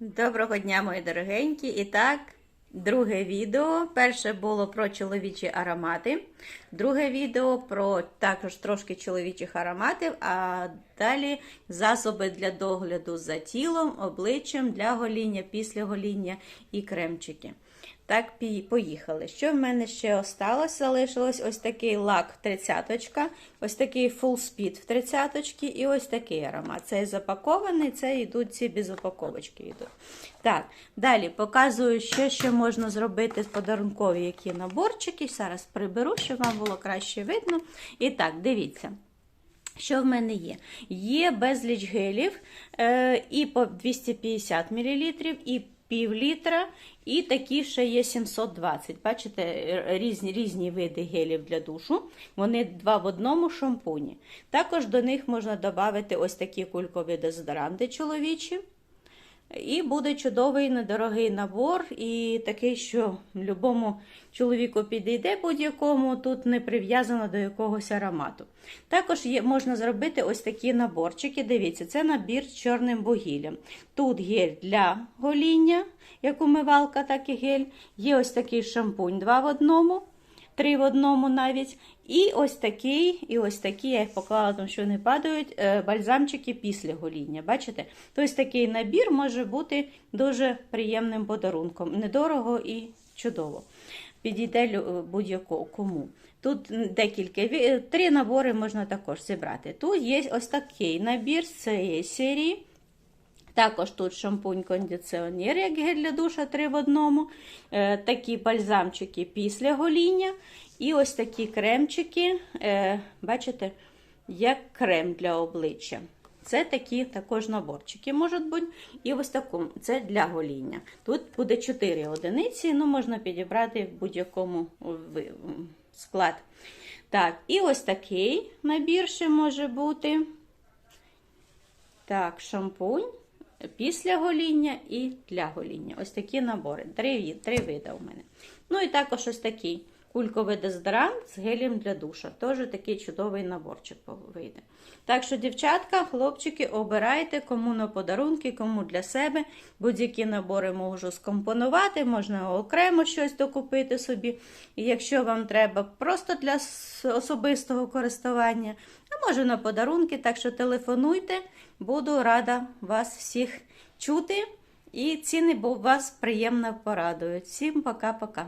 Доброго дня, мої дорогенькі. І так, друге відео. Перше було про чоловічі аромати. Друге відео про також трошки чоловічих ароматів, а далі засоби для догляду за тілом, обличчям для гоління, після гоління і кремчики. Так, поїхали. Що в мене ще осталось? Залишилось ось такий лак 30 ось такий full speed в 30 і ось такий аромат. Цей запакований, це йдуть ці без упаковочки йдуть. Так, далі показую, що ще можна зробити з подарункові які наборчики. Зараз приберу, щоб вам було краще видно. І так, дивіться. Що в мене є? Є безліч гелів е, і по 250 мл, і пів літра, і такі ще є 720. Бачите, різні, різні види гелів для душу. Вони два в одному шампуні. Також до них можна додати ось такі кулькові дезодоранти чоловічі. І буде чудовий недорогий набор, і такий, що любому чоловіку підійде будь-якому, тут не прив'язано до якогось аромату. Також є, можна зробити ось такі наборчики. Дивіться, це набір з чорним вугіллям. Тут гель для гоління, як умивалка, так і гель. Є ось такий шампунь два в одному. Три в одному навіть. І ось такий, і ось такий, я їх поклала, тому що вони падають, е, бальзамчики після гоління. Бачите? Тобто такий набір може бути дуже приємним подарунком. Недорого і чудово. Підійде будь-якому. кому. Тут декілька три набори можна також зібрати. Тут є ось такий набір з цієї серії. Також тут шампунь-кондиціонер, як гель для душа 3 в одному. Е, такі бальзамчики після гоління. І ось такі кремчики, е, бачите, як крем для обличчя. Це такі також наборчики можуть бути. І ось такому, це для гоління. Тут буде 4 одиниці, ну можна підібрати в будь-якому склад. Так, і ось такий набір ще може бути. Так, шампунь після гоління і для гоління. Ось такі набори. Три, три види у мене. Ну і також ось такий кульковий дезодорант з гелем для душа. Теж такий чудовий наборчик вийде. Так що, дівчатка, хлопчики, обирайте, кому на подарунки, кому для себе. Будь-які набори можу скомпонувати, можна окремо щось докупити собі. І якщо вам треба просто для особистого користування, а може на подарунки, так що телефонуйте, буду рада вас всіх чути. І ціни вас приємно порадують. Всім пока-пока.